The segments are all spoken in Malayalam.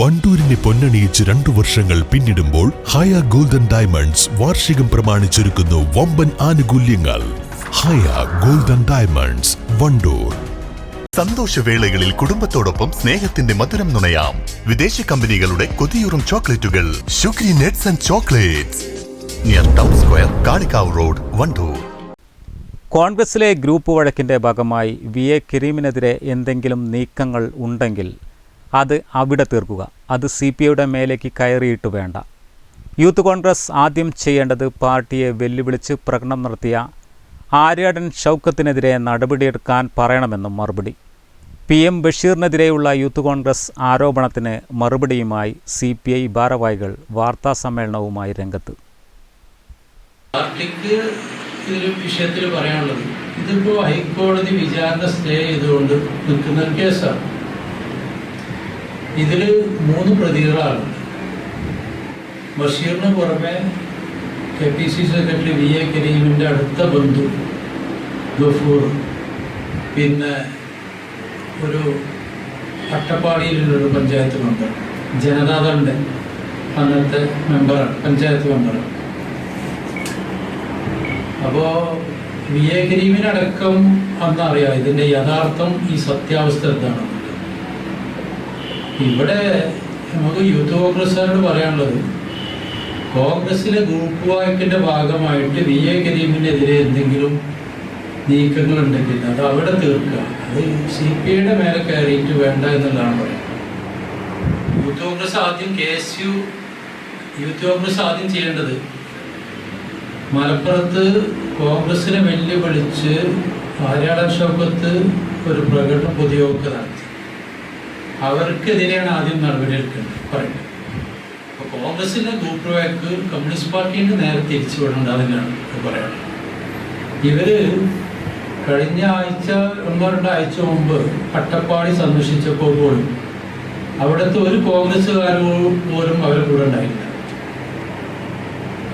വണ്ടൂരിനെ പൊന്നണിയിച്ച് രണ്ടു വർഷങ്ങൾ പിന്നിടുമ്പോൾ ഹയ ഗോൾഡൻ ഡയമണ്ട്സ് വാർഷികം പ്രമാണിച്ചൊരുക്കുന്നു വമ്പൻ ആനുകൂല്യങ്ങൾ. Haya golden diamonds Wandoor. സന്തോഷവേളകളിൽ കുടുംബത്തോടൊപ്പം സ്നേഹത്തിന്റെ മധുരം നുണയാം. വിദേശ കമ്പനികളുടെ കൊതിയൂറും ചോക്ലേറ്റുകൾ. Shukri nuts and chocolates. Near town square Kalikavu road Wandoor. കോൺഗ്രസിലെ ഗ്രൂപ്പ് വഴക്കിന്റെ ഭാഗമായി വി എ കരീമിനെതിരെ എന്തെങ്കിലും നീക്കങ്ങൾ ഉണ്ടെങ്കിൽ അത് അവിടെ തീർക്കുക. അത് സി പി ഐയുടെ മേലേക്ക് കയറിയിട്ട് വേണ്ട. യൂത്ത് കോൺഗ്രസ് ആദ്യം ചെയ്യേണ്ടത് പാർട്ടിയെ വെല്ലുവിളിച്ച് പ്രകടനം നടത്തിയ ആര്യാടൻ ഷൗക്കത്തിനെതിരെ നടപടിയെടുക്കാൻ പറയണമെന്നും മറുപടി. പി എം ബഷീറിനെതിരെയുള്ള യൂത്ത് കോൺഗ്രസ് ആരോപണത്തിന് മറുപടിയുമായി സി പി ഐ ഭാരവാഹികൾ വാർത്താസമ്മേളനവുമായി രംഗത്ത്. പാർട്ടിക്ക് ഇതൊരു വിഷയത്തിൽ പറയാനുള്ളത് ഇതിപ്പോൾ ഹൈക്കോടതി വിചാരണ സ്റ്റേ ചെയ്തുകൊണ്ട് നിൽക്കുന്ന കേസാണ്. ഇതിൽ മൂന്ന് പ്രതികളാണ്. ബഷീറിന് പുറമെ K P C secretary V A കരീമിന്റെ അടുത്ത ബന്ധു ഗഫൂർ. പിന്നെ ഒരു അട്ടപ്പാടിയിലുള്ളൊരു പഞ്ചായത്ത് മെമ്പർ. ജനതാദളിന്റെ അന്നത്തെ മെമ്പറാണ് പഞ്ചായത്ത് മെമ്പറാണ്. അപ്പോൾ വി എ കരീമിനടക്കം അന്നറിയാം ഇതിന്റെ യഥാർത്ഥം ഈ സത്യാവസ്ഥ എന്താണെന്നുള്ളത് ഇവിടെ നമുക്ക് യൂത്ത് കോൺഗ്രസ്സുകാരോട് പറയാനുള്ളത് കോൺഗ്രസിലെ ഗ്രൂപ്പ് വാക്കിന്റെ ഭാഗമായിട്ട് വി എ കരീമിനെതിരെ എന്തെങ്കിലും നീക്കങ്ങൾ ഉണ്ടെങ്കിൽ അത് അവിടെ തീർക്കുക. അത് സി പി ഐയുടെ മേലെ കയറിയിട്ട് വേണ്ട എന്നുള്ളതാണ് പറയുന്നത്. യൂത്ത് കോൺഗ്രസ് ആദ്യം K S U youth Congress ആദ്യം ചെയ്യേണ്ടത് മലപ്പുറത്ത് കോൺഗ്രസിനെ വെല്ലുവിളിച്ച് ആര്യാടൻ ഷൗക്കത്ത് ഒരു പ്രകടന പൊതുയോഗ നടത്തി. അവർക്കെതിരെയാണ് ആദ്യം നടപടിയെടുക്കേണ്ടത്. പറയുന്നത് അപ്പോൾ കോൺഗ്രസിന്റെ ഗ്രൂപ്പ് കമ്മ്യൂണിസ്റ്റ് പാർട്ടീന്റെ നേരെ തിരിച്ചു വിടേണ്ട അതിനാണ് പറയുന്നത് ഇവർ കഴിഞ്ഞ ആഴ്ച ഒന്നോ രണ്ടോ ആഴ്ച മുമ്പ് അട്ടപ്പാടി സന്ദർശിച്ചപ്പോൾ പോലും അവിടുത്തെ ഒരു കോൺഗ്രസ്സുകാരോ പോലും അവരെ കൂടെ ഉണ്ടായില്ല.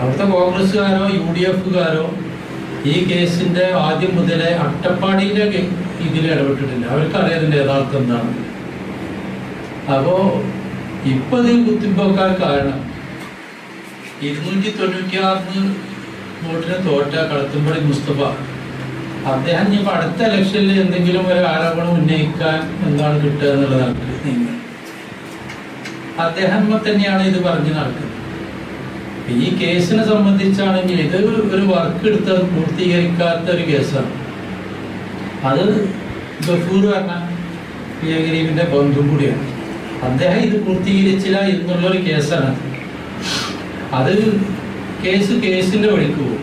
അവിടുത്തെ കോൺഗ്രസ്സുകാരോ യു ഡി എഫുകാരോ ഈ കേസിന്റെ ആദ്യം മുതലേ അട്ടപ്പാടിയിലെ ഇതിൽ ഇടപെട്ടിട്ടില്ല. അവർക്ക് അറിയാതിന്റെ യഥാർത്ഥം എന്താണ്. അപ്പോ ഇപ്പൊ നീ കുത്തിപ്പോക്കാൻ കാരണം. ഇരുന്നൂറ്റി തൊണ്ണൂറ്റി ആറിന് വോട്ടിന് തോറ്റ കളത്തുംപടി മുസ്തഫ. അദ്ദേഹം ഇപ്പൊ അടുത്ത ഇലക്ഷനിൽ എന്തെങ്കിലും ഒരു ആരോപണം ഉന്നയിക്കാൻ എന്താണ് കിട്ടുക എന്നുള്ളതാണ് നിങ്ങൾ അദ്ദേഹം തന്നെയാണ് ഇത് പറഞ്ഞു നടക്കുന്നത്. ഈ കേസിനെ സംബന്ധിച്ചാണെങ്കിൽ ഇത് ഒരു വർക്ക് എടുത്ത് പൂർത്തീകരിക്കാത്ത ഒരു കേസാണ്. അത് ഗഫൂർ പറഞ്ഞ ബന്ധു കൂടിയാണ്. അദ്ദേഹം ഇത് പൂർത്തീകരിച്ചില്ല എന്നുള്ളൊരു കേസാണ് അത്. കേസ് കേസിന്റെ വഴിക്ക് പോകും.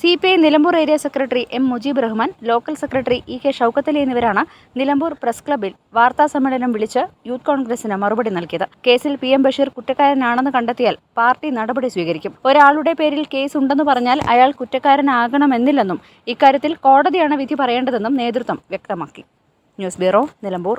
C P I Nilambur area secretary M Mujeeb Rahman local secretary E K Shoukathali എന്നിവരാണ് നിലമ്പൂർ പ്രസ് ക്ലബിൽ വാർത്താ സമ്മേളനം വിളിച്ച് യൂത്ത് കോൺഗ്രസിന് മറുപടി നൽകിയത്. കേസിൽ പി എം ബഷീർ കുറ്റക്കാരനാണെന്ന് കണ്ടെത്തിയാൽ പാർട്ടി നടപടി സ്വീകരിക്കും. ഒരാളുടെ പേരിൽ കേസ് ഉണ്ടെന്ന് പറഞ്ഞാൽ അയാൾ കുറ്റക്കാരനാകണമെന്നില്ലെന്നും ഇക്കാര്യത്തിൽ കോടതിയാണ് വിധി പറയേണ്ടതെന്നും നേതൃത്വം വ്യക്തമാക്കി. News bureau Nilambur.